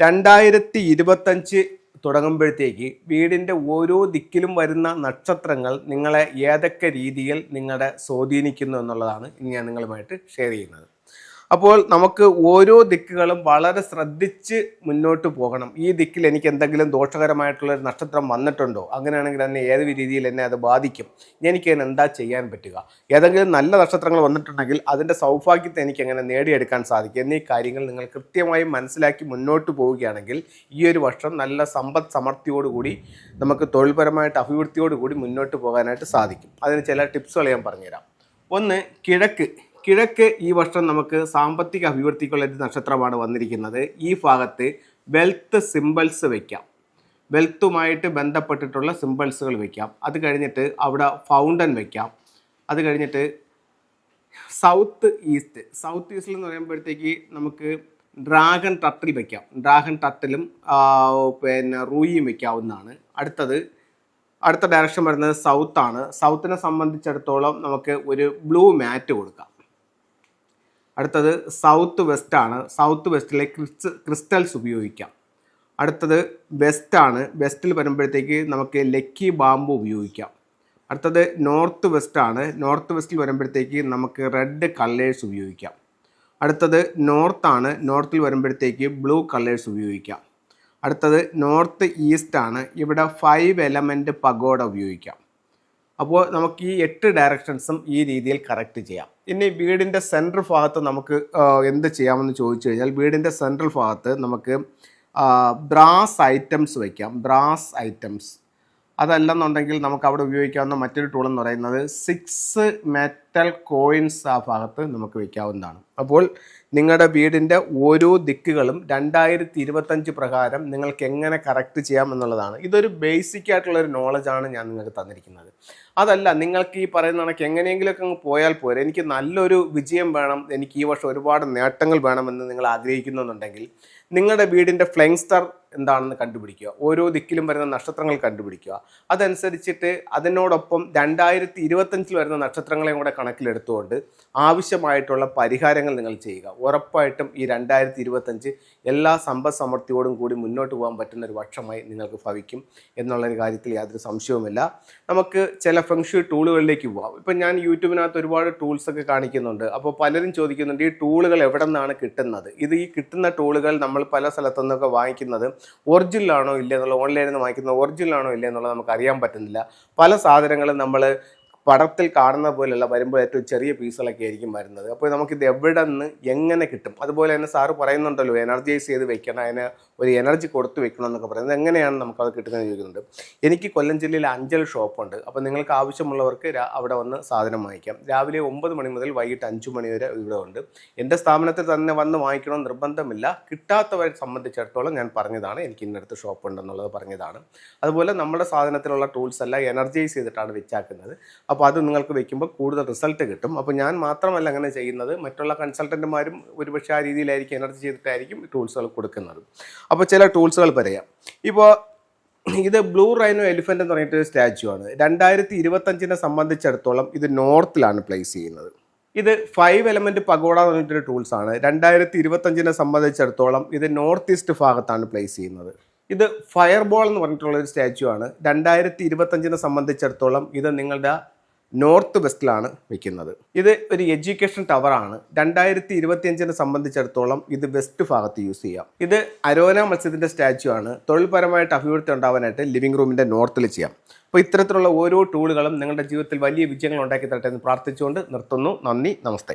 രണ്ടായിരത്തി ഇരുപത്തഞ്ച് തുടങ്ങുമ്പോഴത്തേക്ക് വീടിന്റെ ഓരോ ദിക്കിലും വരുന്ന നക്ഷത്രങ്ങൾ നിങ്ങളെ ഏതൊക്കെ രീതിയിൽ നിങ്ങളെ സ്വാധീനിക്കുന്നു എന്നുള്ളതാണ് ഇനി ഞാൻ നിങ്ങളുമായിട്ട് ഷെയർ ചെയ്യുന്നത്. അപ്പോൾ നമുക്ക് ഓരോ ദിക്കുകളും വളരെ ശ്രദ്ധിച്ച് മുന്നോട്ട് പോകണം. ഈ ദിക്കിൽ എനിക്ക് എന്തെങ്കിലും ദോഷകരമായിട്ടുള്ള ഒരു നക്ഷത്രം വന്നിട്ടുണ്ടോ? അങ്ങനെയാണെങ്കിൽ എന്നെ ഏത് രീതിയിൽ എന്നെ അത് ബാധിക്കും? എനിക്ക് എന്താ ചെയ്യാൻ പറ്റുക? ഏതെങ്കിലും നല്ല നക്ഷത്രങ്ങൾ വന്നിട്ടുണ്ടെങ്കിൽ അതിന്റെ സൗഭാഗ്യത്തെ എനിക്ക് എങ്ങനെ നേടിയെടുക്കാൻ സാധിക്കും? എന്നീ കാര്യങ്ങൾ നിങ്ങൾ കൃത്യമായി മനസ്സിലാക്കി മുന്നോട്ട് പോവുകയാണെങ്കിൽ ഈ ഒരു വർഷം നല്ല സമ്പദ് സമൃദ്ധിയോടുകൂടി നമുക്ക് തൊഴിൽപരമായിട്ട് അഭിവൃദ്ധിയോടുകൂടി മുന്നോട്ട് പോകാനായിട്ട് സാധിക്കും. അതിന് ചില ടിപ്സുകൾ ഞാൻ പറഞ്ഞുതരാം. ഒന്ന് കിഴക്ക്. കിഴക്ക് ഈ വർഷം നമുക്ക് സാമ്പത്തിക അഭിവൃദ്ധിക്കുള്ള ഒരു നക്ഷത്രമാണ് വന്നിരിക്കുന്നത്. ഈ ഭാഗത്ത് വെൽത്ത് സിമ്പിൾസ് വയ്ക്കാം വെൽത്തുമായിട്ട് ബന്ധപ്പെട്ടിട്ടുള്ള സിമ്പിൾസുകൾ വയ്ക്കാം അത് കഴിഞ്ഞിട്ട് അവിടെ ഫൗണ്ടൻ വയ്ക്കാം അത് കഴിഞ്ഞിട്ട് സൗത്ത് ഈസ്റ്റ് സൗത്ത് ഈസ്റ്റിൽ എന്ന് പറയുമ്പോഴത്തേക്ക് നമുക്ക് ഡ്രാഗൺ ടട്ടിൽ വയ്ക്കാം ഡ്രാഗൺ ടട്ടിലും പിന്നെ റൂയിയും വയ്ക്കാവുന്നതാണ് അടുത്തത് അടുത്ത ഡയറക്ഷൻ വരുന്നത് സൗത്താണ് സൗത്തിനെ സംബന്ധിച്ചിടത്തോളം നമുക്ക് ഒരു ബ്ലൂ മാറ്റ് കൊടുക്കാം. അടുത്തത് സൗത്ത് വെസ്റ്റ് ആണ്. സൗത്ത് വെസ്റ്റിലെ ക്രിസ് ക്രിസ്റ്റൽസ് ഉപയോഗിക്കാം. അടുത്തത് വെസ്റ്റ് ആണ്. വെസ്റ്റിൽ വരുമ്പോഴത്തേക്ക് നമുക്ക് ലക്കി ബാമ്പു ഉപയോഗിക്കാം. അടുത്തത് നോർത്ത് വെസ്റ്റ് ആണ്. നോർത്ത് വെസ്റ്റിൽ വരുമ്പോഴത്തേക്ക് നമുക്ക് റെഡ് കളേഴ്സ് ഉപയോഗിക്കാം. അടുത്തത് നോർത്ത് ആണ്. നോർത്തിൽ വരുമ്പോഴത്തേക്ക് ബ്ലൂ കളേഴ്സ് ഉപയോഗിക്കാം. അടുത്തത് നോർത്ത് ഈസ്റ്റ് ആണ്. ഇവിടെ ഫൈവ് എലമെന്റ് പഗോഡ ഉപയോഗിക്കാം. അപ്പോൾ നമുക്ക് ഈ എട്ട് ഡയറക്ഷൻസും ഈ രീതിയിൽ കറക്റ്റ് ചെയ്യാം. ഇനി വീടിന്റെ സെൻട്രൽ ഭാഗത്ത് നമുക്ക് എന്ത് ചെയ്യാമെന്ന് ചോദിച്ചു കഴിഞ്ഞാൽ വീടിന്റെ സെൻട്രൽ ഭാഗത്ത് നമുക്ക് ബ്രാസ് ഐറ്റംസ് വയ്ക്കാം ബ്രാസ് ഐറ്റംസ് അതല്ലെന്നുണ്ടെങ്കിൽ നമുക്ക് അവിടെ ഉപയോഗിക്കാവുന്ന മറ്റൊരു ടൂൾ എന്ന് പറയുന്നത് സിക്സ് മെറ്റൽ കോയിൻസ് ആ ഭാഗത്ത് നമുക്ക് വയ്ക്കാവുന്നതാണ് അപ്പോൾ നിങ്ങളുടെ വീടിന്റെ ഓരോ ദിക്കുകളും രണ്ടായിരത്തി ഇരുപത്തഞ്ച് പ്രകാരം നിങ്ങൾക്ക് എങ്ങനെ കറക്റ്റ് ചെയ്യാം എന്നുള്ളതാണ്. ഇതൊരു ബേസിക് ആയിട്ടുള്ള ഒരു നോളജാണ് ഞാൻ നിങ്ങൾക്ക് തന്നിരിക്കുന്നത്. അതല്ല നിങ്ങൾക്ക് ഈ പറയുന്ന കണക്ക് എങ്ങനെയെങ്കിലുമൊക്കെ അങ്ങ് പോയാൽ പോരെ. എനിക്ക് നല്ലൊരു വിജയം വേണം. എനിക്ക് ഈ വർഷം ഒരുപാട് നേട്ടങ്ങൾ വേണമെന്ന് നിങ്ങൾ ആഗ്രഹിക്കുന്നുണ്ടെങ്കിൽ നിങ്ങളുടെ വീടിന്റെ ഫ്ലെങ്സ്റ്റർ എന്താണെന്ന് കണ്ടുപിടിക്കുക. ഓരോ ദിക്കിലും വരുന്ന നക്ഷത്രങ്ങൾ കണ്ടുപിടിക്കുക. അതനുസരിച്ചിട്ട് അതിനോടൊപ്പം രണ്ടായിരത്തി ഇരുപത്തഞ്ചിൽ വരുന്ന നക്ഷത്രങ്ങളെയും കൂടെ കണക്കിലെടുത്തുകൊണ്ട് ആവശ്യമായിട്ടുള്ള പരിഹാരങ്ങൾ നിങ്ങൾ ചെയ്യുക. ഉറപ്പായിട്ടും ഈ രണ്ടായിരത്തി ഇരുപത്തഞ്ച് എല്ലാ സമ്പദ് സമൃദ്ധിയോടും കൂടി മുന്നോട്ട് പോകാൻ പറ്റുന്ന ഒരു വർഷമായി നിങ്ങൾക്ക് ഭവിക്കും എന്നുള്ളൊരു കാര്യത്തിൽ യാതൊരു സംശയവുമില്ല. നമുക്ക് ചില ഫെങ്ഷു ടൂളുകളിലേക്ക് പോകാം ഇപ്പം ഞാൻ യൂട്യൂബിനകത്ത് ഒരുപാട് ടൂൾസ് ഒക്കെ കാണിക്കുന്നുണ്ട്. അപ്പോൾ പലരും ചോദിക്കുന്നുണ്ട് ഈ ടൂളുകൾ എവിടെ നിന്നാണ് കിട്ടുന്നത്? ഇത് ഈ കിട്ടുന്ന ടൂളുകൾ നമ്മൾ പല സ്ഥലത്തു നിന്നൊക്കെ വാങ്ങിക്കുന്നത് ഒറിജിനലാണോ ഇല്ല എന്നുള്ള ഓൺലൈനിൽ നിന്ന് വാങ്ങിക്കുന്നത് ഒറിജിനലാണോ ഇല്ല എന്നുള്ളത് നമുക്ക് അറിയാൻ പറ്റുന്നില്ല. പല സാധനങ്ങളും നമ്മൾ പടത്തിൽ കാണുന്ന പോലെയല്ല വരുമ്പോൾ ഏറ്റവും ചെറിയ പീസുകളൊക്കെ ആയിരിക്കും വരുന്നത്. അപ്പോൾ നമുക്കിത് എവിടെ നിന്ന് എങ്ങനെ കിട്ടും? അതുപോലെ തന്നെ സാറ് പറയുന്നുണ്ടല്ലോ എനർജൈസ് ചെയ്ത് വെക്കണം അതിന് ഒരു എനർജി കൊടുത്ത് വെക്കണം എന്നൊക്കെ പറയുന്നത്. എങ്ങനെയാണ് നമുക്കത് കിട്ടുന്നത് ചോദിക്കുന്നുണ്ട്. എനിക്ക് കൊല്ലം ജില്ലയിൽ അഞ്ചൽ ഷോപ്പുണ്ട്. അപ്പോൾ നിങ്ങൾക്ക് ആവശ്യമുള്ളവർക്ക് അവിടെ വന്ന് സാധനം വാങ്ങിക്കാം. രാവിലെ ഒമ്പത് മണി മുതൽ വൈകിട്ട് അഞ്ച് മണി വരെ ഇവിടെ ഉണ്ട്. എന്റെ സ്ഥാപനത്തിൽ തന്നെ വന്ന് വാങ്ങിക്കണം നിർബന്ധമില്ല. കിട്ടാത്തവരെ സംബന്ധിച്ചിടത്തോളം ഞാൻ പറഞ്ഞതാണ്. എനിക്ക് ഇന്നടുത്ത് ഷോപ്പ് ഉണ്ടെന്നുള്ളത് പറഞ്ഞതാണ്. അതുപോലെ നമ്മുടെ സാധനത്തിലുള്ള ടൂൾസ് എല്ലാം എനർജൈസ് ചെയ്തിട്ടാണ് വെച്ചാക്കുന്നത്. അപ്പോൾ അത് നിങ്ങൾക്ക് വെക്കുമ്പോൾ കൂടുതൽ റിസൾട്ട് കിട്ടും. അപ്പോൾ ഞാൻ മാത്രമല്ല അങ്ങനെ ചെയ്യുന്നത്. മറ്റുള്ള കൺസൾട്ടന്റുമാരും ഒരുപക്ഷെ ആ രീതിയിലായിരിക്കും എനർജി ചെയ്തിട്ടായിരിക്കും ടൂൾസുകൾ കൊടുക്കുന്നത്. അപ്പോൾ ചില ടൂൾസുകൾ പറയാം. ഇപ്പോൾ ഇത് ബ്ലൂ റൈനോ എലിഫന്റ് എന്ന് പറഞ്ഞിട്ട് സ്റ്റാച്ചു ആണ്. രണ്ടായിരത്തി ഇരുപത്തഞ്ചിനെ സംബന്ധിച്ചിടത്തോളം ഇത് നോർത്തിലാണ് പ്ലേസ് ചെയ്യുന്നത്. ഇത് ഫൈവ് എലമെന്റ് പഗോഡ എന്ന് പറഞ്ഞിട്ടൊരു ടൂൾസ് ആണ്. രണ്ടായിരത്തി ഇരുപത്തഞ്ചിനെ സംബന്ധിച്ചിടത്തോളം ഇത് നോർത്ത് ഈസ്റ്റ് ഭാഗത്താണ് പ്ലേസ് ചെയ്യുന്നത്. ഇത് ഫയർബോൾ എന്ന് പറഞ്ഞിട്ടുള്ള ഒരു സ്റ്റാച്ചു ആണ്. രണ്ടായിരത്തി ഇരുപത്തഞ്ചിനെ സംബന്ധിച്ചിടത്തോളം ഇത് നിങ്ങളുടെ നോർത്ത് വെസ്റ്റിലാണ് വെക്കുന്നത്. ഇത് ഒരു എഡ്യൂക്കേഷൻ ടവറാണ്. രണ്ടായിരത്തി ഇരുപത്തിയഞ്ചിനെ സംബന്ധിച്ചിടത്തോളം ഇത് വെസ്റ്റ് ഭാഗത്ത് യൂസ് ചെയ്യാം. ഇത് അരോന മത്സ്യത്തിന്റെ സ്റ്റാച്ചു ആണ്. തൊഴിൽപരമായിട്ട് അഭിവൃദ്ധി ഉണ്ടാവാനായിട്ട് ലിവിംഗ് റൂമിന്റെ നോർത്തിൽ ചെയ്യാം. അപ്പോൾ ഇത്തരത്തിലുള്ള ഓരോ ടൂളുകളും നിങ്ങളുടെ ജീവിതത്തിൽ വലിയ വിജയങ്ങൾ ഉണ്ടാക്കി തരട്ടെ എന്ന് പ്രാർത്ഥിച്ചുകൊണ്ട് നിർത്തുന്നു. നന്ദി നമസ്തേ.